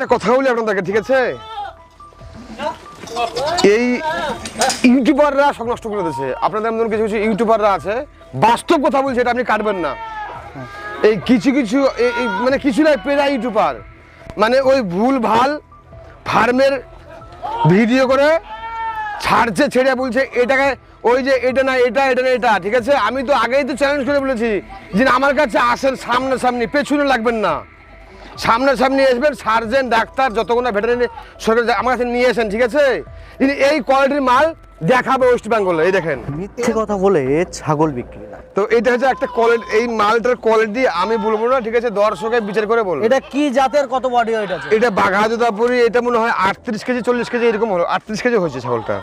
একটা কথা বলি আপনাদেরকে, ঠিক আছে? এই ইউটিউবাররা সব করে দিয়েছে। আপনাদের মতন কিছু কিছু ইউটিউবাররা আছে, বাস্তব কথা বলছে, এটা আপনি কাটবেন না। এই কিছু কিছু মানে কিছু নাই পেরা ইউটিউবার। মানে ওই ভুল ভালো ফার্মের ভিডিও করে ছাড়ছে, ছেড়ে বলছে, এটাকে ওই যে এটা না, এটা এটা না, এটা, ঠিক আছে? আমি তো আগেই তো চ্যালেঞ্জ করে বলেছি যে আমার কাছে আসেন সামনাসামনি, পেছনে লাগবেন না। সামনাসামনি আসবেন সার্জেন ডাক্তার যতগুলো ভেটেরিনারি সরকার আমার কাছে নিয়ে আসেন ঠিক আছে? কিন্তু এই কোয়ালিটির মাল দেখাবে ওয়েস্ট বেঙ্গলে এই দেখেন। মিথ্যে কথা বলে ছাগল বিক্রি না। তো এটা হচ্ছে একটা কোয়ালিটি এই মালটার কোয়ালিটি আমি বলব না ঠিক আছে? দর্শকের বিচার করে বলব। এটা কি জাতের কত বডি এটা এটা বাঘাদুদাপুরি এটা মনে হয় আটত্রিশ কেজি চল্লিশ কেজি এরকম হলো। আটত্রিশ কেজি হয়েছে ছাগলটা।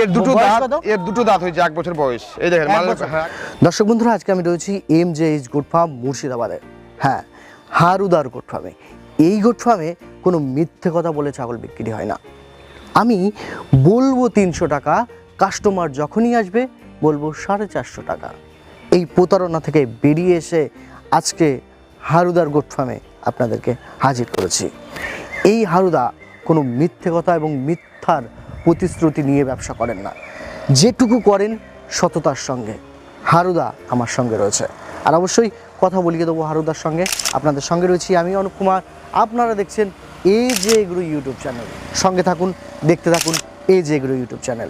এর দুটো দাঁত এর দুটো দাঁত হয়েছে এক বছর বয়স। এই দেখেন? হ্যাঁ। দর্শক বন্ধুরা আজকে আমি রয়েছি M J H good farm মুর্শিদাবাদে। হ্যাঁ হারুদার গোট ফার্মে এই গোট ফার্মে কোনো মিথ্যে কথা বলে ছাগল বিক্রি হয় না। আমি বলব তিনশো টাকা কাস্টমার যখনই আসবে, বলব সাড়ে চারশো টাকা। এই প্রতারণা থেকে বেরিয়ে এসে আজকে হারুদার গোট ফার্মে আপনাদেরকে হাজির করেছি। এই হারুদা কোনো মিথ্যে কথা এবং মিথ্যার প্রতিশ্রুতি নিয়ে ব্যবসা করেন না। যেটুকু করেন সততার সঙ্গে। হারুদা আমার সঙ্গে রয়েছে। আর অবশ্যই কথা বলিয়ে দেবো হারুদার সঙ্গে। আপনাদের সঙ্গে রয়েছি আমি অনুপ কুমার। আপনারা দেখছেন এই যে এগুলো ইউটিউব চ্যানেল। সঙ্গে থাকুন, দেখতে থাকুন এই যে এগুলো ইউটিউব চ্যানেল।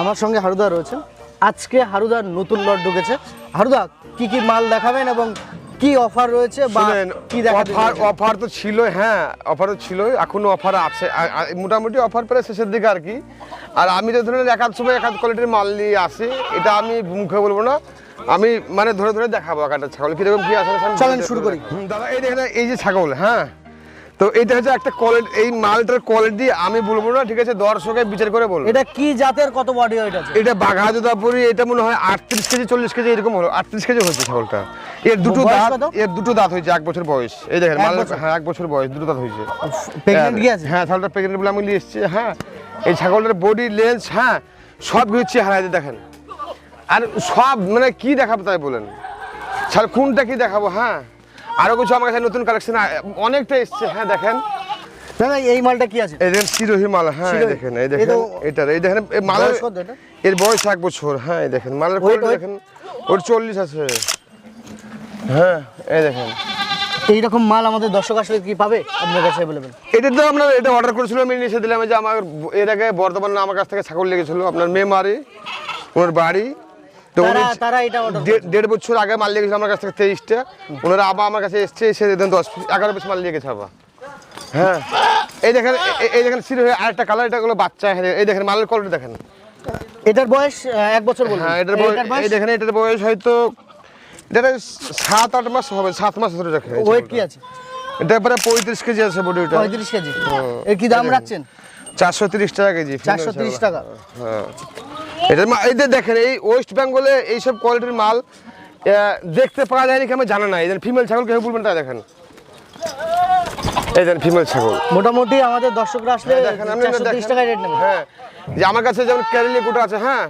আমার সঙ্গে হারুদা রয়েছে আজকে হারুদার নতুন লট ঢুকেছে। হারুদা, কি কি মাল দেখাবেন এবং কি অফার রয়েছে বা শুনেন কি অফার অফার তো ছিল হ্যাঁ অফার তো ছিল এখনও অফার আছে। মোটামুটি অফার প্রায় শেষের দিকে আর কি। আর আমি যে ধরেন একাধ সময় একাধ কোয়ালিটির মাল নিয়ে আসি এটা আমি মুখে বলব না। আমি মানে ধরে ধরে দেখাবো একটা ছাগল। কীরকম কি আছে চলেন শুরু করি। দাদা এই দেখেন এই যে ছাগল হ্যাঁ। তো এটা হচ্ছে একটা কোয়ালিটি এই মালটার কোয়ালিটি আমি বলব না ঠিক আছে? দর্শকের বিচার করে বলব। এটা কি জাতের কত বডি এটা এটা বাঘাদুদাপুরি এটা মনে হয় আটত্রিশ কেজি চল্লিশ কেজি এরকম হলো। আটত্রিশ কেজি হয়েছে ছাগলটা। এর দুটো দাঁত এর দুটো দাঁত হয়েছে এক বছর বয়স। এই দেখেন মাল হ্যাঁ এক বছর বয়স দুটো দাঁত হয়েছে। আছে? হ্যাঁ ছাগলটা প্রেগনেন্ট বলে আমি নিয়ে এসেছি হ্যাঁ। এই ছাগলটার বডি লেন্স হ্যাঁ সব কিছু চেহারা দিয়ে দেখেন। আর সব মানে কি দেখাবো তাই বলেন? ছাড় কোনটা কি দেখাবো হ্যাঁ? আরও কিছু আমার কাছে নতুন কালেকশন অনেকটা এসছে। হ্যাঁ দেখেন। না না এই মালটা কি আছে? এই দেখেন সিরোহি মাল হ্যাঁ দেখেন এই দেখেন এই দেখেন? এর বয়স এক বছর হ্যাঁ এই দেখেন মালের কোয়ালিটি দেখেন ওর চল্লিশ আছে। হ্যাঁ এই দেখেন। এইরকম মাল আমাদের দর্শক আসলে কি পাবে? আপনার কাছে এটা তো আপনার এটা অর্ডার করেছিল আমি দিলাম যে আমার এর আগে বর্ধমানে আমার কাছ থেকে ছাগল লেগেছিল আপনার মেমারি ওনার বাড়ি। তো উনি দেড় বছর আগে মাল লেগেছিল আমার কাছ থেকে তেইশটা। ওনারা আবার আমার কাছে এসছে এসে দেন দশ পিস। এগারো পিস মাল নিয়ে গেছে আবার। হ্যাঁ। এই দেখেন এই দেখেন সিরে আরেকটা কালার এটা গুলো বাচ্চা হ্যাঁ, এই দেখেন মালের কোয়ালিটি দেখেন। এটার বয়স এক বছর হ্যাঁ এটার বয়স এই দেখেন এটার বয়স হয়তো এটা সাত আট মাস হবে সাত মাস ধরে রাখে ওয়েট কি আছে? এটা প্রায় পঁয়ত্রিশ কেজি আছে বডি ওটা। পঁয়ত্রিশ কেজি। এর কি দাম রাখছেন? চারশো তিরিশ টাকা কেজি। চারশো তিরিশ টাকা। হ্যাঁ। এটা যে দেখেন এই ওয়েস্ট বেঙ্গলে এইসব কোয়ালিটির মাল দেখতে পাওয়া যায়নি কি আমি জানা না। এই ফিমেল ছাগল কেউ বলবেন তাই দেখেন। এই দেখেন ফিমেল ছাগল। মোটামুটি আমাদের দর্শকরা আসলে দেখেন আপনি চারশো তিরিশ রেট নেবে। হ্যাঁ যে আমার কাছে যেমন ক্যারেলি গোটা আছে হ্যাঁ।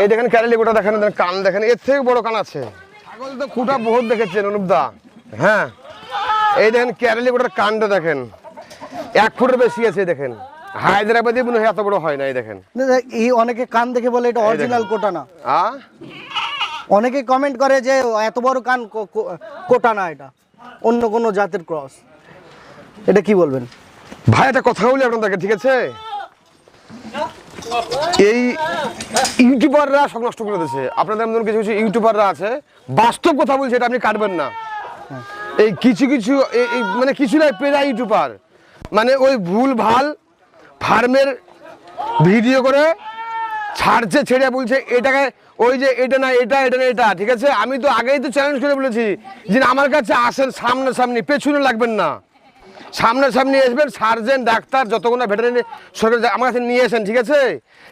এই দেখেন ক্যারেলি গোটা দেখেন দেখেন কান দেখেন এর থেকে বড় কান আছে। ছাগল তো কুটা বহুত দেখেছেন অনুপদা হ্যাঁ এই দেখেন ক্যারেলি গোটার কানটা দেখেন। এক ফুটের বেশি আছে দেখেন। হায়দ্রাবাদে মনে হয় এত বড় হয় না এই দেখেন। এই অনেকে কান দেখে বলে এটা অরিজিনাল কোটা না। অনেকে কমেন্ট করে যে এত বড় কান কোটা না এটা। অন্য কোনো জাতের ক্রস এটা কি বলবেন? ভাই এটা কথা বলি আপনাদেরকে ঠিক আছে? এই ইউটিউবাররা সব নষ্ট করে দিয়েছে। আপনাদের মতন কিছু কিছু ইউটিউবাররা আছে বাস্তব কথা বলছে এটা আপনি কাটবেন না। এই কিছু কিছু মানে কিছু নাই পেরা ইউটিউবার। মানে ওই ভুল ভালো ফার্মের ভিডিও করে ছাড়ছে ছেড়ে বলছে এটাকে ওই যে এটা না এটা এটা না এটা ঠিক আছে? আমি তো আগেই তো চ্যালেঞ্জ করে বলেছি যে আমার কাছে আসেন সামনাসামনি পেছনে লাগবেন না। সামনাসামনি আসবেন সার্জেন ডাক্তার যতগুলো ভেটেরিনারি সরকার আমার কাছে নিয়ে আসেন ঠিক আছে?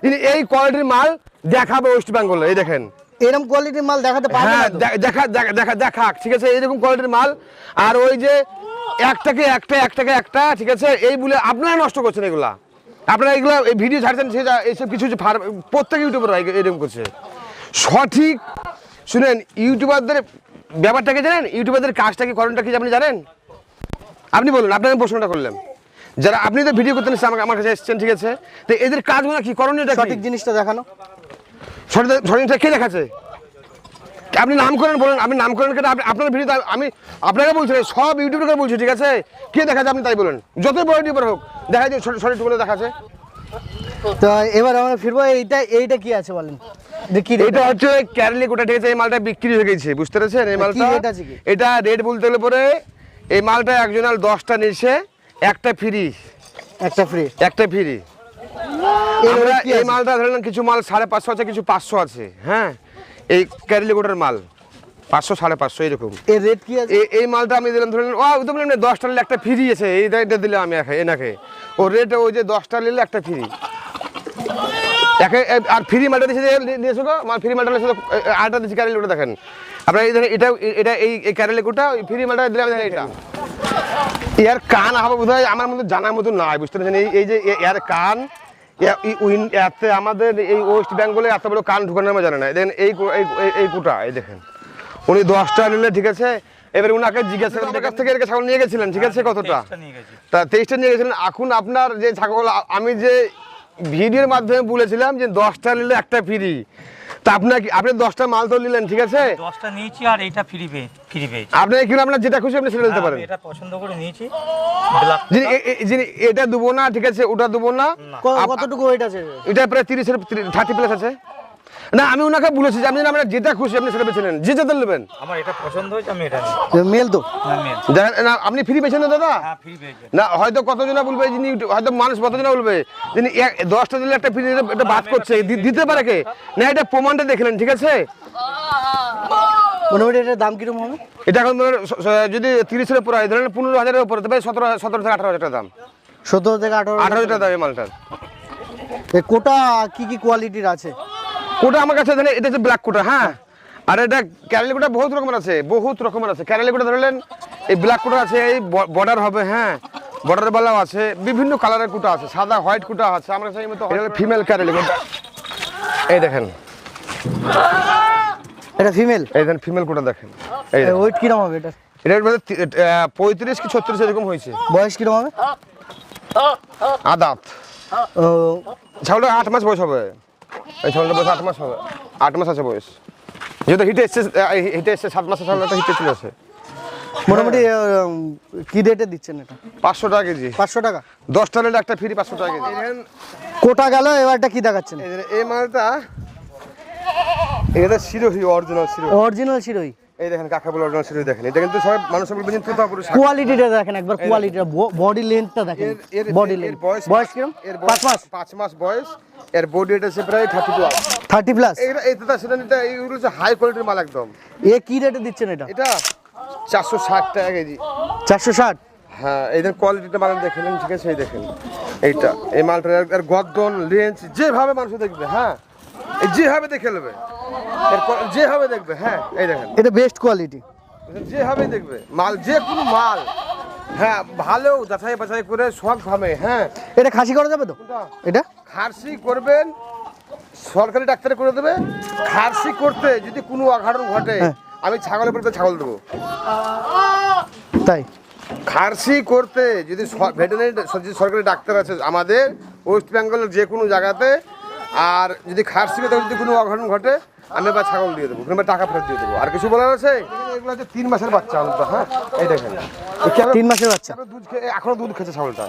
কিন্তু এই কোয়ালিটির মাল দেখাবে ওয়েস্ট বেঙ্গলে এই দেখেন। এরকম কোয়ালিটির মাল দেখাতে পারবে হ্যাঁ না দেখা দেখা দেখা দেখাক ঠিক আছে? এইরকম কোয়ালিটির মাল। আর ওই যে একটাকে একটা একটাকে একটা ঠিক আছে? এই বলে আপনারা নষ্ট করছেন এগুলা। আপনারা এগুলো এই ভিডিও ছাড়ছেন সে যা- এইসব কিছু ফার্ম প্রত্যেক ইউটিউবার এরকম করছে। সঠিক শুনেন ইউটিউবারদের ব্যাপারটাকে জানেন? ইউটিউবারদের কাজটা কি করণটা কি আপনি জানেন? আপনি বলুন আপনাকে প্রশ্নটা করলাম। যারা আপনি তো ভিডিও করতেন আমাকে আমার কাছে এসেছেন ঠিক আছে? তো এদের কাজগুলো কি করণীয়টা সঠিক জিনিসটা দেখানো। সঠিক সঠিকটা কে দেখাচ্ছে? আপনি নাম করেন বলেন আপনি নাম করেন আপনি- আপনার ভিডিও আমি আপনাকে বলছি সব ইউটিউবার বলছি ঠিক আছে? কে দেখাচ্ছে আপনি তাই বলেন। যতই বড় ইউটিউবার হোক দেখা যায় সঠিক বলে দেখাচ্ছে। তো এবার আমরা ফিরবো এইটা এইটা কি আছে বলেন? দেখি এটা হচ্ছে ক্যারলি গোটা ঠিক আছে এই মালটা বিক্রি হয়ে গেছে বুঝতে পেরেছেন? এই মালটা? এটা রেট বলতে হলে পরে এই মালটা একজনাল দশটা নিচ্ছে একটা ফ্রি একটা ফ্রি একটা ফ্রি আমরা এই মালটা কিছু মাল সাড়ে পাঁচশো আছে কিছু পাঁচশো আছে হ্যাঁ? এই ক্যারলি গোটার মাল। পাঁচশো সাড়ে পাঁচশো এরকম। এর রেট কি আছে? এই মালটা আমি দিলাম ধরলেন ও তো বললাম না দশটা নিলে একটা ফ্রি আছে এই এটা দিলাম আমি এনাকে। ও রেট ওই যে দশটা নিলে একটা ফ্রি একে আর ফ্রি মালটা দিয়েছে নিয়েছো গো মাল ফ্রি মালটা নিয়েছো আটটা দিচ্ছি ক্যারেলি ওটা দেখেন। আপনার এই ধরেন এটা এটা এই এই ক্যারেলি কোটা ফ্রি মালটা দিলাম এটা। এর কান হবে বোধ আমার মতো জানার মতো নাই বুঝতে পারছেন? এই এই যে এর কান এতে আমাদের এই ওয়েস্ট বেঙ্গলে এত বড় কান ঢুকানোর আমার জানে না। দেখেন এই এই কুটা এই দেখেন। উনি দশটা নিলে ঠিক আছে এবার উনাকে জিজ্ঞাসা করে কাছ থেকে ছাগল নিয়ে গেছিলেন ঠিক আছে কতটা? তা তেইশটা নিয়ে গেছিলেন। এখন আপনার যে ছাগল আমি যে ভিডিওর মাধ্যমে বলেছিলাম যে দশটা নিলে একটা ফ্রি তা আপনার আপনি দশটা মাল তো নিলেন ঠিক আছে? দশটা নিয়েছি আর এইটা ফ্রি পেয়ে ফ্রি পেয়েছি। আপনি এখানে আপনার যেটা খুশি আপনি সেটা নিতে পারেন। এটা পছন্দ করে নিয়েছি। যিনি এ- এ- যিনি এটা দেবো না ঠিক আছে ওটা দেবো না। কতটুকু আছে? এটা প্রায় তিরিশের থার্টি প্লাস আছে। না আমি ওনাকে বলেছি যে আপনি না আপনার যেটা খুশি আপনি সেটা বেছে নেন। যে যেতে নেবেন। আমার এটা পছন্দ হয়েছে আমি এটা নিই। মেল তো। হ্যাঁ মেল। দেখেন, না আপনি ফ্রি বেছে নেন দাদা? হ্যাঁ না হয়তো কতজনা বলবে যিনি হয়তো মানুষ কতজনা বলবে? যিনি এক- দশটা দিলে একটা ফ্রি এটা বাদ করছে। দিতে পারে কে? না এটা প্রমাণটা দেখলেন ঠিক আছে? মোটামুটি এটার দাম কীরকম হবে? এটা এখন যদি তিরিশের উপরে হয় ধরেন পনেরো হাজারের উপরে তবে সতেরো সতেরো থেকে আঠারো হাজার টাকা দাম। সতেরো থেকে আঠারো আঠারো হাজার টাকা দাম এই মালটার। এ কোটা কি কি কোয়ালিটির আছে? কোটা আমার কাছে ধরেন এটা হচ্ছে ব্ল্যাক কোটা হ্যাঁ? আর এটা ক্যারালি কোটা বহুত রকমের আছে বহুত রকমের আছে। ক্যারালি কোটা ধরলেন এই ব্ল্যাক কোটা আছে এই বর্ডার হবে হ্যাঁ? বর্ডার বেলাও আছে বিভিন্ন কালারের কুটা আছে সাদা হোয়াইট কুটা আছে আমার কাছে এই মতো ফিমেল ক্যারালি কোটা। এই দেখেন। এটা ফিমেল এই দেখেন ফিমেল কোটা দেখেন। এই। ওয়েট কীরকম হবে এটা? এটার মধ্যে পঁয়ত্রিশ কি ছত্রিশ এরকম হয়েছে। বয়স কীরকম হবে? আদাত। ও, ছাগলটা আট মাস বয়স হবে। এই ছাগলটা বয়স আট মাস হবে। আট মাস আছে বয়স। যেহেতু হিটে এসছে হিটে এসছে সাত মাসের ছাগলটা হিটে চলে আসে। মোটামুটি কি রেটে দিচ্ছেন এটা? পাঁচশো টাকা কেজি। পাঁচশো টাকা? দশটা নিলে একটা ফ্রি পাঁচশো টাকা কেজি। কোটা গেল এবারটা কি দেখাচ্ছেন? এই যে- এই মালটা এটা শিরোহি অরিজিনাল শিরোহি। অরিজিনাল শিরোই এই দেখেন কাকা বলে অরিজিনাল শিরোহি দেখেন। এটা কিন্তু সবাই মানুষ বলবে যে তোতা পুরুষ। কোয়ালিটিটা দেখেন একবার কোয়ালিটিটা বডি লেন্থটা দেখেন বডি লেন্থ বয়স বয়স কীরকম এর পাঁচ মাস। পাঁচ মাস বয়স। এর বডি এটা আছে প্রায় থার্টি টু থার্টি প্লাস এটা এই তোতা সেটা এটা এইগুলো হচ্ছে হাই কোয়ালিটির মাল একদম। এ কি রেটে দিচ্ছেন এটা? এটা চারশো ষাট টাকা কেজি। চারশো ষাট? হ্যাঁ এই দেখেন কোয়ালিটিটা মাল দেখে নেন ঠিক আছে? এই দেখেন। এইটা এই মালটার আর গদ্দন লেন্স যেভাবে মানুষ দেখবে হ্যাঁ? যেভাবে দেখে নেবে। যেভাবে দেখবে হ্যাঁ এই দেখেন। এটা বেস্ট কোয়ালিটি যেভাবে দেখবে মাল যে কোনো মাল হ্যাঁ ভালো যাচাই বাছাই করে সব ভাবে হ্যাঁ। এটা খাসি করা যাবে তো? এটা? খারসি করবেন সরকারি ডাক্তারে করে দেবে। খারসি করতে যদি কোনো অঘটন ঘটে হ্যাঁ। আমি ছাগলের পরিবর্তে ছাগল দেবো। তাই? খারসি করতে যদি ভেটেনারি সরকারি ডাক্তার আছে আমাদের ওয়েস্ট বেঙ্গলের যে কোনো জায়গাতে আর যদি খারসি করতে যদি কোনো অঘটন ঘটে আমি বা ছাগল দিয়ে দেবো কিংবা টাকা ফেরত দিয়ে দেবো। আর কিছু বলার আছে? এগুলো হচ্ছে তিন মাসের বাচ্চা অন্তত হ্যাঁ? এই দেখেন। তিন মাসের বাচ্চা? দুধ খেয়ে এখনও দুধ খেয়েছে ছাগলটা।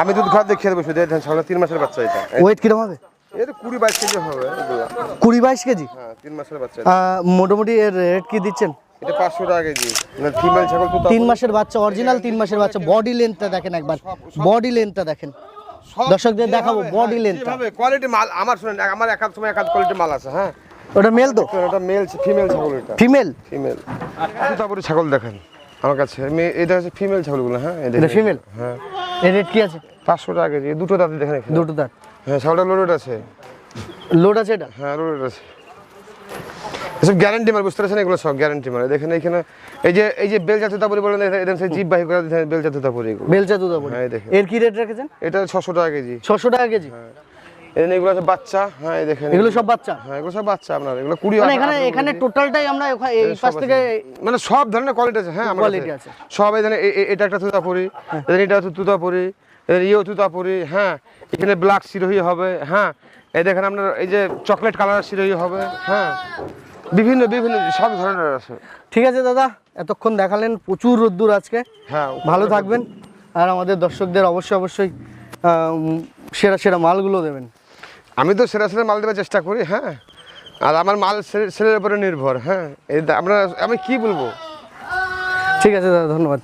আমি দুধ খাওয়া দেখিয়ে দেবো শুধু। দেখেন ছাগলটা তিন মাসের বাচ্চা এটা। ওয়েট কীরকম হবে? এটা কুড়ি বাইশ কেজি হবে কুড়ি বাইশ কেজি? হ্যাঁ তিন মাসের বাচ্চা মোটামুটি এর রেট কি দিচ্ছেন? এটা পাঁচশো টাকা কেজি। ফিমেল ছাগল তো তিন মাসের বাচ্চা অরিজিনাল তিন মাসের বাচ্চা বডি লেন্থটা দেখেন একবার। বডি লেন্থটা দেখেন। দর্শকদের দেখাবো বডি লেন্থ হবে কোয়ালিটি মাল আমার শুনেন আমার একাধ সময় একাধ কোয়ালিটি মাল আছে হ্যাঁ। ওটা মেল তো? ওটা মেল ফিমেল ছাগল এটা। ফিমেল ফিমেল তারপরে ছাগল দেখেন আমার কাছে। এটা হচ্ছে ফিমেল ছাগলগুলো হ্যাঁ এটা ফিমেল হ্যাঁ। এর রেট কি আছে? পাঁচশো টাকা কেজি দুটো দাঁত দেখেন দুটো দাঁত। হ্যাঁ ছাগলটা লোড আছে। লোড আছে এটা? হ্যাঁ লোড আছে। সব গ্যারান্টি মাল বুঝতে পারছেন? এগুলো সব গ্যারান্টি মাল। দেখেন এখানে এই যে এই যে বেল জাতীয় তাপুরি বলেন এদের সেই জিপ বাহি করে দিয়েছেন বেল জাতীয় তাপুরি এগুলো। বেলচা দুধাপুরি হ্যাঁ, দেখেন। এর কি রেট রেখেছেন? এটা ছশো টাকা কেজি। ছশো টাকা কেজি? এখানে এগুলো আছে বাচ্চা। হ্যাঁ দেখেন। এগুলো সব বাচ্চা? হ্যাঁ এগুলো সব বাচ্চা আপনার। এগুলো কুড়ি মানে এখানে এখানে টোটালটাই আমরা এই পাশ থেকে মানে সব ধরনের কোয়ালিটি আছে। হ্যাঁ আমার Quality কাছে। আছে। সব এখানে এটা একটা তুতাপুরি। এখানে এটা হচ্ছে তুতাপুরি। এখানে ইয়েও তুতাপুরি। হ্যাঁ এখানে ব্ল্যাক সিরোহি হবে। হ্যাঁ এই দেখেন আপনার এই যে চকলেট কালার সিরোহি হবে। হ্যাঁ। বিভিন্ন বিভিন্ন সব ধরনের আছে। ঠিক আছে দাদা এতক্ষণ দেখালেন প্রচুর রোদ্দুর আজকে। হ্যাঁ ভালো থাকবেন আর আমাদের দর্শকদের অবশ্যই অবশ্যই সেরা সেরা মালগুলো দেবেন। আমি তো সেরা সেরা মাল দেওয়ার চেষ্টা করি হ্যাঁ। আর আমার মাল সেলের উপরে নির্ভর হ্যাঁ। আমরা আমি কি বলব? ঠিক আছে দাদা ধন্যবাদ।